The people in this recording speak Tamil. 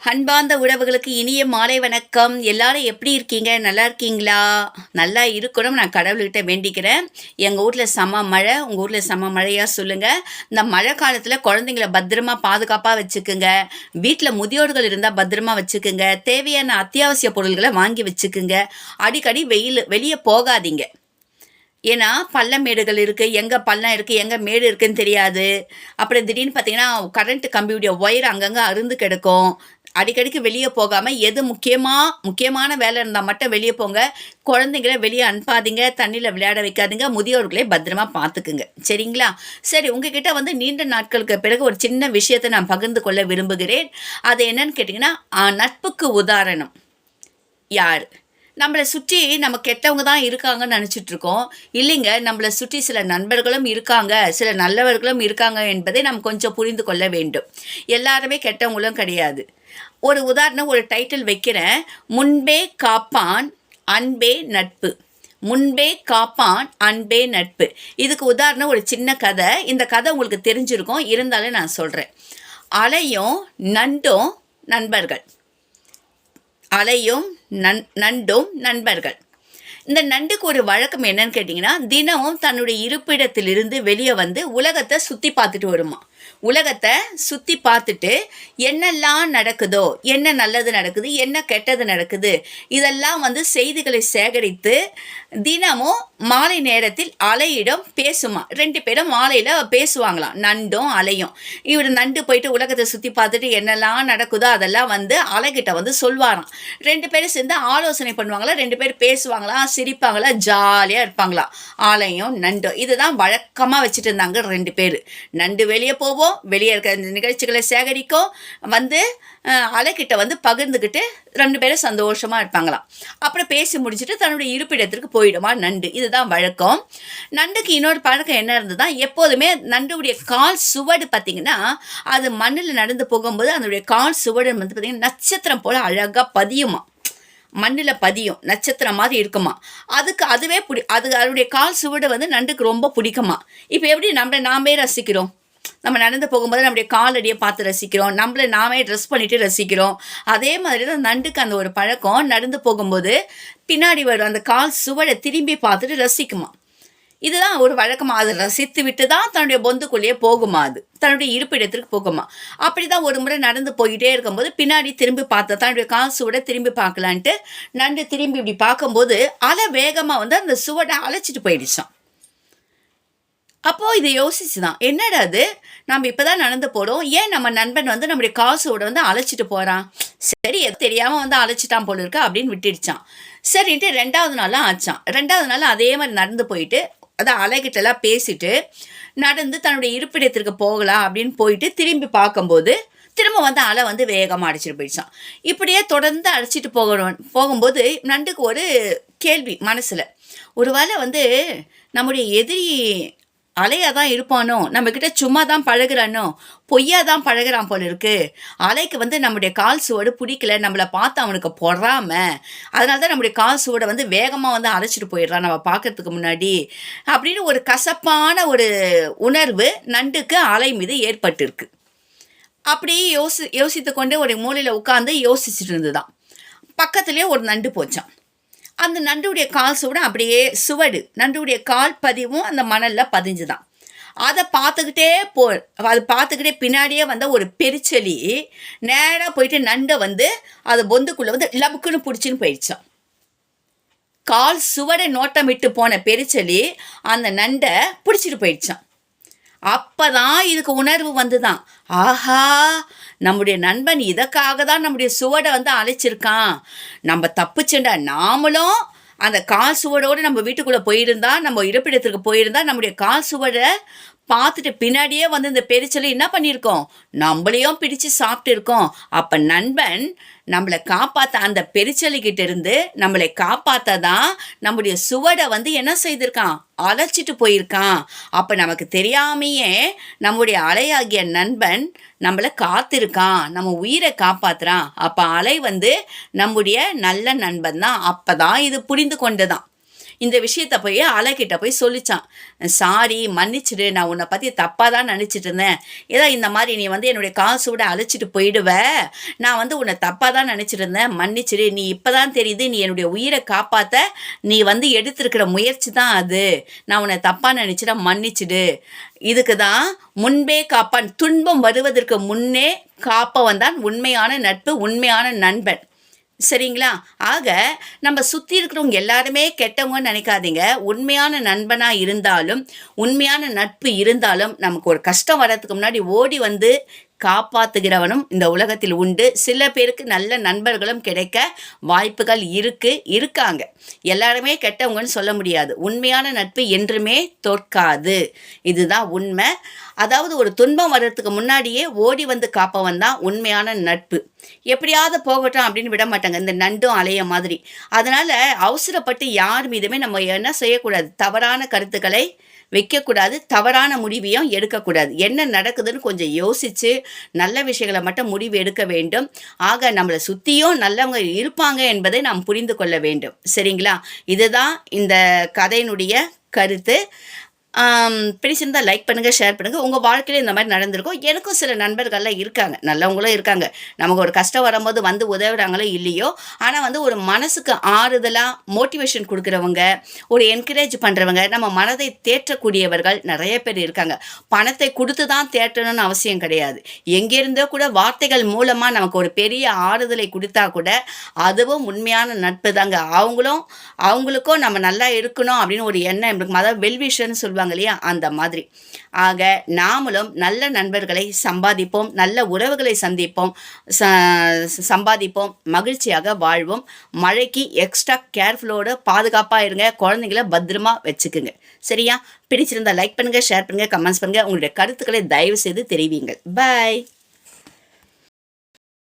அன்பார்ந்த உறவுகளுக்கு இனிய மாலை வணக்கம். எல்லாரும் எப்படி இருக்கீங்க? நல்லா இருக்கீங்களா? நல்லா இருக்கணும். நான் கடவுள்கிட்ட வேண்டிக்கிறேன். எங்கள் ஊரில் செம மழை. உங்கள் ஊரில் செம மழையாக சொல்லுங்கள் இந்த மழை காலத்தில் குழந்தைங்கள பத்திரமா பாதுகாப்பாக வச்சுக்குங்க. வீட்டில் முதியோர்கள் இருந்தால் பத்திரமா வச்சுக்குங்க. தேவையான அத்தியாவசிய பொருள்களை வாங்கி வச்சுக்குங்க. அடிக்கடி வெயில் வெளியே போகாதீங்க. ஏன்னா பள்ளம் மேடுகள் இருக்குது எங்கே பள்ளம் இருக்குது எங்கே மேடு இருக்குதுன்னு தெரியாது. அப்புறம் திடீர்னு பார்த்தீங்கன்னா கரண்ட் கம்பியுடைய ஒயர் அங்கங்கே அருந்து கிடக்கும். அடிக்கடிக்கு வெளியே போகாமல் எது முக்கியமாக முக்கியமான வேலை இருந்தால் மட்டும் வெளியே போங்க. குழந்தைங்கள வெளியே அனுப்பாதீங்க. தண்ணியில் விளையாட வைக்காதீங்க. முதியோர்களை பத்திரமா பார்த்துக்குங்க. சரிங்களா? சரி உங்ககிட்ட வந்து நீண்ட நாட்களுக்கு பிறகு ஒரு சின்ன விஷயத்தை நான் பகிர்ந்து கொள்ள விரும்புகிறேன். அது என்னன்னு கேட்டிங்கன்னா நட்புக்கு உதாரணம். யார்? நம்மளை சுற்றி நம்ம கெட்டவங்க தான் இருக்காங்கன்னு நினச்சிட்ருக்கோம் இல்லைங்க நம்மளை சுற்றி சில நண்பர்களும் இருக்காங்க. சில நல்லவர்களும் இருக்காங்க என்பதை நாம் கொஞ்சம் புரிந்து கொள்ள வேண்டும். எல்லாருமே கெட்டவங்களும் கிடையாது. ஒரு உதாரணம் ஒரு டைட்டில் வைக்கிறேன். முன்பே காப்பான் அன்பே நட்பு. முன்பே காப்பான் அன்பே நட்பு. இதுக்கு உதாரணம் ஒரு சின்ன கதை. இந்த கதை உங்களுக்கு தெரிஞ்சிருக்கும். இருந்தாலும் நான் சொல்கிறேன் அலையும் நண்டும் நண்பர்கள். அலையும் நன் நண்டும் நண்பர்கள். இந்த நண்டுக்கு ஒரு வழக்கம் என்னன்னு கேட்டிங்கன்னா தினமும் தன்னுடைய இருப்பிடத்திலிருந்து வெளியே வந்து உலகத்தை சுற்றி பார்த்துட்டு வருமா? உலகத்தை சுற்றி பார்த்துட்டு என்னெல்லாம் நடக்குதோ என்ன நல்லது நடக்குது என்ன கெட்டது நடக்குது இதெல்லாம் வந்து செய்திகளை சேகரித்து தினமும் மாலை நேரத்தில் அலையிடம் பேசுமா. ரெண்டு பேரும் மாலையில் பேசுவாங்களாம். நண்டும் அலையும். இவர் நண்டு போயிட்டு உலகத்தை சுற்றி பார்த்துட்டு என்னெல்லாம் நடக்குதோ அதெல்லாம் வந்து அலைகிட்ட வந்து சொல்வாராம். ரெண்டு பேரும் சேர்ந்து ஆலோசனை பண்ணுவாங்களா ரெண்டு பேர் பேசுவாங்களா சிரிப்பாங்களா ஜாலியாக இருப்பாங்களா. ஆலையும் நண்டும். இதுதான் வழக்கமாக வச்சுட்டு இருந்தாங்க ரெண்டு பேர். நண்டு வெளியே போவோம் வெளியே இருக்கிற இந்த நிகழ்ச்சிகளை சேகரிக்கும் வந்து அலைக்கிட்ட வந்து பகிர்ந்துக்கிட்டு ரெண்டு பேரும் சந்தோஷமாக இருப்பாங்களாம். அப்புறம் பேசி முடிச்சுட்டு தன்னுடைய இருப்பிடத்திற்கு போயிடுமா நண்டு. இதுதான் வழக்கம். நண்டுக்கு இன்னொரு பழக்கம் என்ன இருந்ததுதான் எப்போதுமே நண்டுடைய கால் சுவடு பார்த்திங்கன்னா அது மண்ணில் நடந்து போகும்போது அதனுடைய கால் சுவடு வந்து பார்த்திங்கன்னா நட்சத்திரம் போல் அழகாக பதியுமா மண்ணில் பதியும். நட்சத்திரம் மாதிரி இருக்குமா அதுக்கு அதுவே பிடி அது அதனுடைய கால் சுவடு வந்து நண்டுக்கு ரொம்ப பிடிக்குமா இப்போ எப்படி நம்ம நாமே ரசிக்கிறோம்? நம்ம நடந்து போகும்போது நம்முடைய காலடியை பார்த்து ரசிக்கிறோம். நம்மளை நாமே ட்ரெஸ் பண்ணிட்டு ரசிக்கிறோம். அதே மாதிரி தான் நண்டுக்கு அந்த ஒரு பழக்கம் நடந்து போகும்போது பின்னாடி வரும். அந்த கால் சுவடை திரும்பி பார்த்துட்டு ரசிக்குமா? இதுதான் ஒரு வழக்கமாக அதை ரசித்து விட்டு தான் தன்னுடைய பொந்துக்குள்ளேயே போகுமா அது? தன்னுடைய இருப்பிடத்திற்கு போகுமா? அப்படி தான் ஒரு முறை நடந்து போயிட்டே இருக்கும்போது பின்னாடி திரும்பி பார்த்தா தன்னுடைய கால் சுவடை திரும்பி பார்க்கலான்ட்டு நண்டு திரும்பி இப்படி பார்க்கும்போது அலை வேகமாக வந்து அந்த சுவடை அழைச்சிட்டு போயிடுச்சான் அப்போது இதை யோசிச்சு தான் என்னடா அது நம்ம இப்போ தான் நடந்து போகிறோம் ஏன் நம்ம நண்பன் வந்து நம்முடைய காசோட வந்து அழைச்சிட்டு போகிறான் சரி எது தெரியாமல் வந்து அழைச்சிட்டான் போல இருக்கா அப்படின்னு விட்டுடுச்சான். சரின்ட்டு ரெண்டாவது நாளும் ஆச்சான். ரெண்டாவது நாள் அதே மாதிரி நடந்து போயிட்டு அதான் அலைகிட்டலாம் பேசிட்டு நடந்து தன்னுடைய இருப்பிடத்திற்கு போகலாம் அப்படின்னு போயிட்டு திரும்பி பார்க்கும்போது திரும்ப வந்து அலை வந்து வேகமாக அடிச்சிட்டு போயிடுச்சான். இப்படியே தொடர்ந்து அடிச்சிட்டு போகணும் போகும்போது நண்டுக்கு ஒரு கேள்வி மனசில். ஒருவேளை வந்து நம்முடைய எதிரி அலையாக தான் இருப்பானோ? நம்மக்கிட்ட சும்மா தான் பழகுறானோ? பொய்யா தான் பழகுறான் போல இருக்கு. அலைக்கு வந்து நம்முடைய கால் சுவடு பிடிக்கல நம்மளை பார்த்து அவனுக்கு பொறாம. அதனால தான் நம்முடைய கால் சுவடை வந்து வேகமாக வந்து அழைச்சிட்டு போயிடுறான் நம்ம பார்க்கறதுக்கு முன்னாடி. அப்படின்னு ஒரு கசப்பான ஒரு உணர்வு நண்டுக்கு அலை மீது ஏற்பட்டிருக்கு. அப்படியே யோசி யோசித்து கொண்டு ஒரு மூலையில் உட்காந்து யோசிச்சுட்டு இருந்துதான் பக்கத்துலேயே ஒரு நண்டு போச்சான் அந்த நண்டுடைய கால் சுவடு அப்படியே சுவடு. நண்டுடைய கால் பதிவும் அந்த மணலில் பதிஞ்சுதான். அதை பார்த்துக்கிட்டே போ அது பார்த்துக்கிட்டே பின்னாடியே வந்த ஒரு பெருச்செலி நேராக போயிட்டு நண்டை வந்து அது பொந்துக்குள்ளே வந்து லபுக்குன்னு பிடிச்சின்னு போயிடுச்சான் கால் சுவடை நோட்டமிட்டு போன பெருச்செலி அந்த நண்டை பிடிச்சிட்டு போயிடுச்சான் அப்பதான் இதுக்கு உணர்வு வந்துதான். ஆஹா நம்முடைய நண்பன் இதற்காக தான் நம்முடைய சுவடை வந்து அழைச்சிருக்கான். நம்ம தப்புச்சுண்டா நாமளும் அந்த கால் சுவடோடு நம்ம வீட்டுக்குள்ளே போயிருந்தா நம்ம இருப்பிடத்திற்கு போயிருந்தா நம்முடைய கால் சுவடை பார்த்துட்டு பின்னாடியே வந்து இந்த பெரிச்சலை என்ன பண்ணியிருக்கோம்? நம்மளையும் பிடிச்சு சாப்பிட்டு இருக்கோம் அப்போ நண்பன் நம்மளை காப்பாற்ற அந்த பெரிச்சலிக்கிட்ட இருந்து நம்மளை காப்பாற்ற தான் நம்முடைய சுவடை வந்து என்ன செய்திருக்கான்? அழைச்சிட்டு போயிருக்கான். அப்போ நமக்கு தெரியாமையே நம்முடைய அலையாகிய நண்பன் நம்மளை காத்திருக்கான். நம்ம உயிரை காப்பாத்துறான். அப்போ அலை வந்து நம்முடைய நல்ல நண்பன் தான். அப்போ தான் இது புரிந்து கொண்டுதான். இந்த விஷயத்த போய் அலைக்கிட்ட போய் சொல்லிச்சான். சாரி மன்னிச்சிடு. நான் உன்னை பற்றி தப்பாக தான் நினச்சிட்டு இருந்தேன். ஏதோ இந்த மாதிரி நீ வந்து என்னுடைய காசு விட அழைச்சிட்டு போயிடுவ? நான் வந்து உன்னை தப்பாக தான் நினச்சிட்டு இருந்தேன். மன்னிச்சிடு. நீ இப்போ தான் தெரியுது நீ என்னுடைய உயிரை காப்பாற்ற நீ வந்து எடுத்திருக்கிற முயற்சி தான் அது. நான் உன்னை தப்பாக நினச்சிட மன்னிச்சிடு. இதுக்கு தான் முன்பே காப்பான். துன்பம் வருவதற்கு முன்னே காப்பவன் தான் உண்மையான நட்பு உண்மையான நண்பன். சரிங்களா? ஆக நம்ம சுற்றி இருக்கிறவங்க எல்லாருமே கெட்டவங்கன்னு நினைக்காதீங்க. உண்மையான நண்பனாக இருந்தாலும் உண்மையான நட்பு இருந்தாலும் நமக்கு ஒரு கஷ்டம் வர்றதுக்கு முன்னாடி ஓடி வந்து காப்பாற்றுகிறவனும் இந்த உலகத்தில் உண்டு. சில பேருக்கு நல்ல நண்பர்களும் கிடைக்க வாய்ப்புகள் இருக்கு இருக்காங்க. எல்லாருமே கெட்டவங்கன்னு சொல்ல முடியாது. உண்மையான நட்பு என்றுமே தோற்காது. இதுதான் உண்மை. அதாவது ஒரு துன்பம் வர்றதுக்கு முன்னாடியே ஓடி வந்து காப்பவன் தான் உண்மையான நட்பு. எப்படியாவது போகட்டும் அப்படின்னு விட மாட்டாங்க. இந்த நண்டும் அலைய மாதிரி. அதனால அவசரப்பட்டு யார் மீதுமே நம்ம என்ன செய்யக்கூடாது? தவறான கருத்துக்களை வைக்கக்கூடாது தவறான முடிவையும் எடுக்கக்கூடாது. என்ன நடக்குதுன்னு கொஞ்சம் யோசித்து நல்ல விஷயங்களை மட்டும் முடிவு எடுக்க வேண்டும். ஆக நம்மளை சுற்றியும் நல்லவங்க இருப்பாங்க என்பதை நாம் புரிந்து கொள்ள வேண்டும். சரிங்களா? இதுதான் இந்த கதையினுடைய கருத்து. பிடிச்சிருந்தால் பிடிச்சிருந்தா லைக் பண்ணுங்கள் ஷேர் பண்ணுங்கள் உங்கள் வாழ்க்கையில் இந்த மாதிரி நடந்திருக்கும் எனக்கும் சில நண்பர்கள்லாம் இருக்காங்க. நல்லவங்களும் இருக்காங்க. நமக்கு ஒரு கஷ்டம் வரும்போது வந்து உதவுறாங்களோ இல்லையோ ஆனால் வந்து ஒரு மனசுக்கு ஆறுதலாக மோட்டிவேஷன் கொடுக்குறவங்க ஒரு என்கரேஜ் பண்ணுறவங்க நம்ம மனதை தேற்றக்கூடியவர்கள் நிறைய பேர் இருக்காங்க. பணத்தை கொடுத்து தான் தேற்றணும்னு அவசியம் கிடையாது. எங்கேருந்தோ கூட வார்த்தைகள் மூலமாக நமக்கு ஒரு பெரிய ஆறுதலை கொடுத்தா கூட அதுவும் உண்மையான நட்பு தாங்க. அவங்களும் அவங்களுக்கும் நம்ம நல்லா இருக்கணும் அப்படின்னு ஒரு எண்ணம் இருக்கும் அதாவது வெல்விஷன்னு சொல்லுவாங்க. இல்லையா? அந்த மாதிரி. ஆக நாமளும் நல்ல நண்பர்களை சம்பாதிப்போம் நல்ல உறவுகளை சந்திப்போம் ச- சம்பாதிப்போம் மகிழ்ச்சியாக வாழ்வோம். மழைக்கு எக்ஸ்ட்ரா கேர்ஃபுல்லோட பாதுகாப்பாக இருங்க. குழந்தைங்கள பத்திரமா வச்சுக்குங்க. சரியா? பிடிச்சிருந்தா லைக் பண்ணுங்கள் ஷேர் பண்ணுங்கள் கமெண்ட்ஸ் பண்ணுங்கள் உங்களுடைய கருத்துக்களை தயவு செய்து தெரிவிங்கள். பை